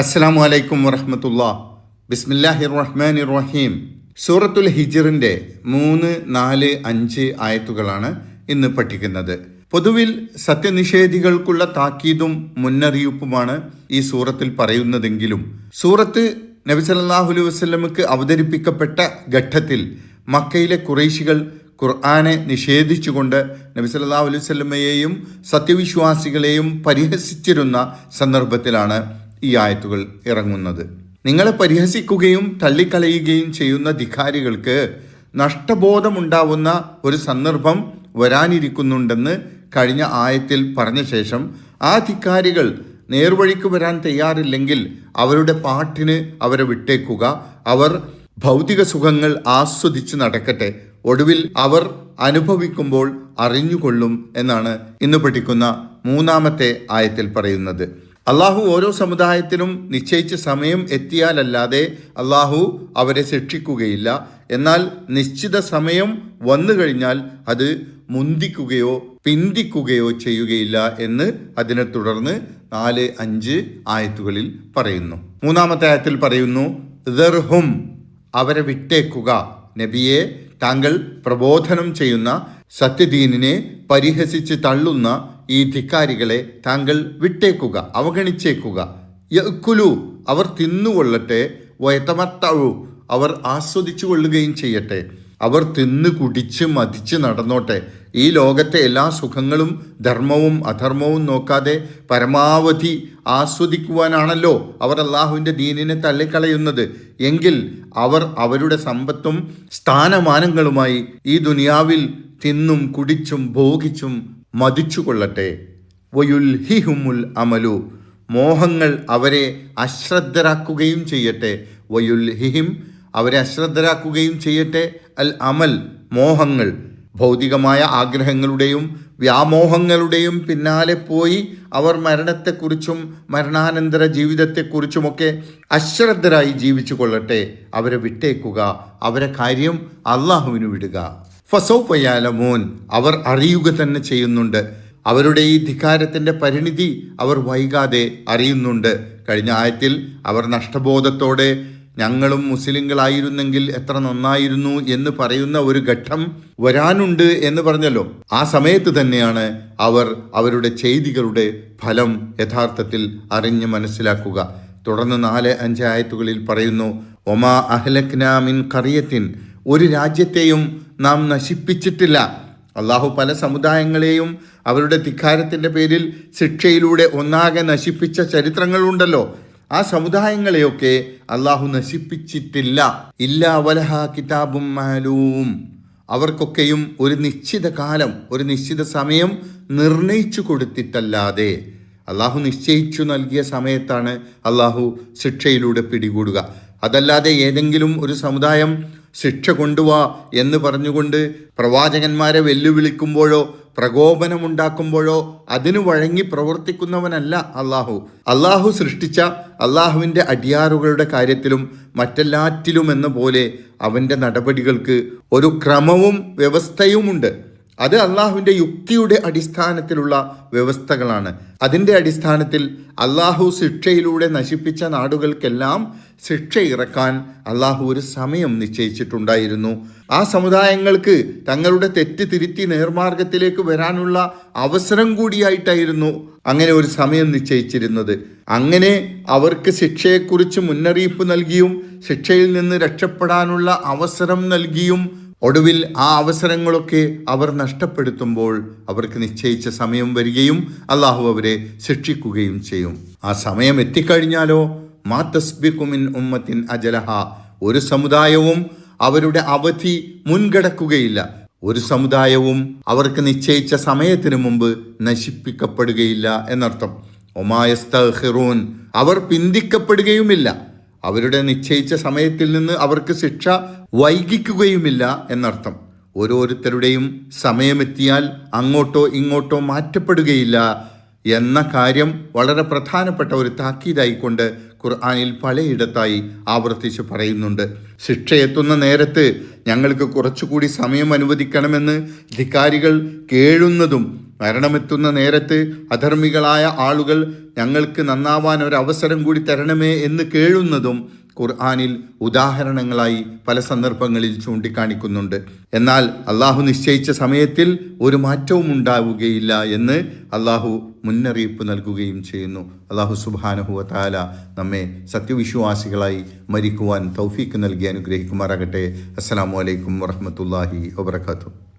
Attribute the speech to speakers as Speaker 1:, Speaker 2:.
Speaker 1: അസ്സലാമു അലൈക്കും വറഹമത്തുള്ള. ബിസ്മില്ലാഹി റഹ്മാൻ റഹീം സൂറത്തുൽ ഹിജിറിന്റെ മൂന്ന് നാല് അഞ്ച് ആയത്തുകളാണ് ഇന്ന് പഠിക്കുന്നത്. പൊതുവിൽ സത്യനിഷേധികൾക്കുള്ള താക്കീതും മുന്നറിയിപ്പുമാണ് ഈ സൂറത്തിൽ പറയുന്നതെങ്കിലും സൂറത്ത് നബി സല്ലല്ലാഹു അലൈഹി വസല്ലമക്ക് അവതരിപ്പിക്കപ്പെട്ട ഘട്ടത്തിൽ മക്കയിലെ കുറേശികൾ ഖുർആാനെ നിഷേധിച്ചുകൊണ്ട് നബി സല്ലാ അലൈവല്ലമയെയും സത്യവിശ്വാസികളെയും പരിഹസിച്ചിരുന്ന സന്ദർഭത്തിലാണ് ഈ ആയത്തുകൾ ഇറങ്ങുന്നത്. നിങ്ങളെ പരിഹസിക്കുകയും തള്ളിക്കളയുകയും ചെയ്യുന്ന ധിഖാരികൾക്ക് നഷ്ടബോധമുണ്ടാവുന്ന ഒരു സന്ദർഭം വരാനിരിക്കുന്നുണ്ടെന്ന് കഴിഞ്ഞ ആയത്തിൽ പറഞ്ഞ ശേഷം ആ ധിക്കാരികൾ നേർവഴിക്ക് വരാൻ തയ്യാറില്ലെങ്കിൽ അവരുടെ പാട്ടിന് അവരെ വിട്ടേക്കുക. അവർ ഭൗതിക സുഖങ്ങൾ ആസ്വദിച്ച് നടക്കട്ടെ. ഒടുവിൽ അവർ അനുഭവിക്കുമ്പോൾ അറിഞ്ഞുകൊള്ളും എന്നാണ് ഇന്ന് പഠിക്കുന്ന മൂന്നാമത്തെ ആയത്തിൽ പറയുന്നത്. അള്ളാഹു ഓരോ സമുദായത്തിനും നിശ്ചയിച്ച സമയം എത്തിയാലല്ലാതെ അള്ളാഹു അവരെ ശിക്ഷിക്കുകയില്ല. എന്നാൽ നിശ്ചിത സമയം വന്നു കഴിഞ്ഞാൽ അത് മുന്തിക്കുകയോ പിന്തിക്കുകയോ ചെയ്യുകയില്ല എന്ന് അതിനെ തുടർന്ന് നാല് അഞ്ച് ആയത്തുകളിൽ പറയുന്നു. മൂന്നാമത്തെ ആയത്തിൽ പറയുന്നു ദർഹും അവരെ വിട്ടേക്കുക. നബിയെ താങ്കൾ പ്രബോധനം ചെയ്യുന്ന സത്യദീനിനെ പരിഹസിച്ച് തള്ളുന്ന ഈ ധിക്കാരികളെ താങ്കൾ വിട്ടേക്കുക അവഗണിച്ചേക്കുക. യക്കുലു അവർ തിന്നുകൊള്ളട്ടെ. വയത്തമത്താവു അവർ ആസ്വദിച്ചു കൊള്ളുകയും ചെയ്യട്ടെ. അവർ തിന്ന് കുടിച്ച് മതിച്ച് നടന്നോട്ടെ. ഈ ലോകത്തെ എല്ലാ സുഖങ്ങളും ധർമ്മവും അധർമ്മവും നോക്കാതെ പരമാവധി ആസ്വദിക്കുവാനാണല്ലോ അവർ അള്ളാഹുവിന്റെ ദീനിനെ തള്ളിക്കളയുന്നത്. എങ്കിൽ അവർ അവരുടെ സമ്പത്തും സ്ഥാനമാനങ്ങളുമായി ഈ ദുനിയാവിൽ തിന്നും കുടിച്ചും ഭോഗിച്ചും മതിച്ചുകൊള്ളട്ടെ. വയുൽഹിഹുമുൽ അമലു. മോഹങ്ങൾ അവരെ അശ്രദ്ധരാക്കുകയും ചെയ്യട്ടെ. വയുൽഹിഹിം അവരെ അശ്രദ്ധരാക്കുകയും ചെയ്യട്ടെ. അൽ അമൽ മോഹങ്ങൾ. ഭൗതികമായ ആഗ്രഹങ്ങളുടെയും വ്യാമോഹങ്ങളുടെയും പിന്നാലെ പോയി അവർ മരണത്തെക്കുറിച്ചും മരണാനന്തര ജീവിതത്തെക്കുറിച്ചുമൊക്കെ അശ്രദ്ധരായി ജീവിച്ചു കൊള്ളട്ടെ അവരെ വിട്ടേക്കുക. അവരെ കാര്യം അള്ളാഹുവിന് വിടുക. ഫസോഫയാലമോൻ അവർ അറിയുക തന്നെ ചെയ്യുന്നുണ്ട്. അവരുടെ ഈ ധിക്കാരത്തിന്റെ പരിണിതി അവർ വൈകാതെ അറിയുന്നുണ്ട്. കഴിഞ്ഞ ആയത്തിൽ അവർ നഷ്ടബോധത്തോടെ ഞങ്ങളും മുസ്ലിങ്ങളായിരുന്നെങ്കിൽ എത്ര നന്നായിരുന്നു എന്ന് പറയുന്ന ഒരു ഘട്ടം വരാനുണ്ട് എന്ന് പറഞ്ഞല്ലോ. ആ സമയത്ത് തന്നെയാണ് അവർ അവരുടെ ചെയ്തികളുടെ ഫലം യഥാർത്ഥത്തിൽ അറിഞ്ഞ് മനസ്സിലാക്കുക. തുടർന്ന് നാല് അഞ്ച് ആയത്തുകളിൽ പറയുന്നു ഒമാ അഹ്ലക്ന മിൻ കറിയത്തിൻ ഒരു രാജ്യത്തെയും നാം നശിപ്പിച്ചിട്ടില്ല. അള്ളാഹു പല സമുദായങ്ങളെയും അവരുടെ ധിക്കാരത്തിന്റെ പേരിൽ ശിക്ഷയിലൂടെ ഒന്നാകെ നശിപ്പിച്ച ചരിത്രങ്ങളുണ്ടല്ലോ. ആ സമുദായങ്ങളെയൊക്കെ അള്ളാഹു നശിപ്പിച്ചിട്ടില്ല. ഇല്ല വലഹ കിതാബും മാലൂം. അവർക്കൊക്കെയും ഒരു നിശ്ചിത കാലം ഒരു നിശ്ചിത സമയം നിർണയിച്ചു കൊടുത്തിട്ടല്ലാതെ അള്ളാഹു നിശ്ചയിച്ചു നൽകിയ സമയത്താണ് അള്ളാഹു ശിക്ഷയിലൂടെ പിടികൂടുക. അതല്ലാതെ ഏതെങ്കിലും ഒരു സമുദായം ശിക്ഷ കൊണ്ടുവാ എന്ന് പറഞ്ഞുകൊണ്ട് പ്രവാചകന്മാരെ വെല്ലുവിളിക്കുമ്പോഴോ പ്രകോപനമുണ്ടാക്കുമ്പോഴോ അതിനു വഴങ്ങി പ്രവർത്തിക്കുന്നവനല്ല അള്ളാഹു. അള്ളാഹു സൃഷ്ടിച്ച അള്ളാഹുവിന്റെ അടിയാറുകളുടെ കാര്യത്തിലും മറ്റെല്ലാറ്റിലും എന്ന പോലെ അവന്റെ നടപടികൾക്ക് ഒരു ക്രമവും വ്യവസ്ഥയുമുണ്ട്. അത് അള്ളാഹുവിന്റെ യുക്തിയുടെ അടിസ്ഥാനത്തിലുള്ള വ്യവസ്ഥകളാണ്. അതിന്റെ അടിസ്ഥാനത്തിൽ അള്ളാഹു ശിക്ഷയിലൂടെ നശിപ്പിച്ച നാടുകൾക്കെല്ലാം ശിക്ഷ ഇറക്കാൻ അള്ളാഹു ഒരു സമയം നിശ്ചയിച്ചിട്ടുണ്ടായിരുന്നു. ആ സമുദായങ്ങൾക്ക് തങ്ങളുടെ തെറ്റ് തിരുത്തി നേർമാർഗത്തിലേക്ക് വരാനുള്ള അവസരം കൂടിയായിട്ടായിരുന്നു അങ്ങനെ ഒരു സമയം നിശ്ചയിച്ചിരുന്നത്. അങ്ങനെ അവർക്ക് ശിക്ഷയെക്കുറിച്ച് മുന്നറിയിപ്പ് നൽകിയും ശിക്ഷയിൽ നിന്ന് രക്ഷപ്പെടാനുള്ള അവസരം നൽകിയും ഒടുവിൽ ആ അവസരങ്ങളൊക്കെ അവർ നഷ്ടപ്പെടുത്തുമ്പോൾ അവർക്ക് നിശ്ചയിച്ച സമയം വരികയും അള്ളാഹു അവരെ ശിക്ഷിക്കുകയും ചെയ്യും. ആ സമയം എത്തിക്കഴിഞ്ഞാലോ? മാ തസ്ബിക്കുമിൻ ഉമ്മത്തിൻ അജലഹ. ഒരു സമുദായവും അവരുടെ അവധി മുൻകടക്കുകയില്ല. ഒരു സമുദായവും അവർക്ക് നിശ്ചയിച്ച സമയത്തിനു മുമ്പ് നശിപ്പിക്കപ്പെടുകയില്ല എന്നർത്ഥം. ഒമായസ്തഹിറൂൻ അവർ പിന്തിക്കപ്പെടുകയുമില്ല. അവരുടെ നിശ്ചയിച്ച സമയത്തിൽ നിന്ന് അവർക്ക് ശിക്ഷ വൈകിക്കുകയുമില്ല എന്നർത്ഥം. ഓരോരുത്തരുടെയും സമയമെത്തിയാൽ അങ്ങോട്ടോ ഇങ്ങോട്ടോ മാറ്റപ്പെടുകയില്ല എന്ന കാര്യം വളരെ പ്രധാനപ്പെട്ട ഒരു താക്കീതായിക്കൊണ്ട് ഖുർആാനിൽ പലയിടത്തായി ആവർത്തിച്ച് പറയുന്നുണ്ട്. ശിക്ഷ എത്തുന്ന നേരത്ത് ഞങ്ങൾക്ക് കുറച്ചുകൂടി സമയം അനുവദിക്കണമെന്ന് ധിക്കാരികൾ കേഴുന്നതും മരണമെത്തുന്ന നേരത്ത് അധർമ്മികളായ ആളുകൾ ഞങ്ങൾക്ക് നന്നാവാൻ ഒരു അവസരം കൂടി തരണമേ എന്ന് കേഴുന്നതും ഖുർആാനിൽ ഉദാഹരണങ്ങളായി പല സന്ദർഭങ്ങളിൽ ചൂണ്ടിക്കാണിക്കുന്നുണ്ട്. എന്നാൽ അള്ളാഹു നിശ്ചയിച്ച സമയത്തിൽ ഒരു മാറ്റവും ഉണ്ടാവുകയില്ല എന്ന് അള്ളാഹു മുന്നറിയിപ്പ് നൽകുകയും ചെയ്യുന്നു. അള്ളാഹു സുബാനഹുവ നമ്മെ സത്യവിശ്വാസികളായി മരിക്കുവാൻ തൗഫീക്ക് നൽകി അനുഗ്രഹിക്കുമാറാകട്ടെ. അസ്സാം വലൈക്കും വറഹമത്തല്ലാഹി വാബർക്കാത്തു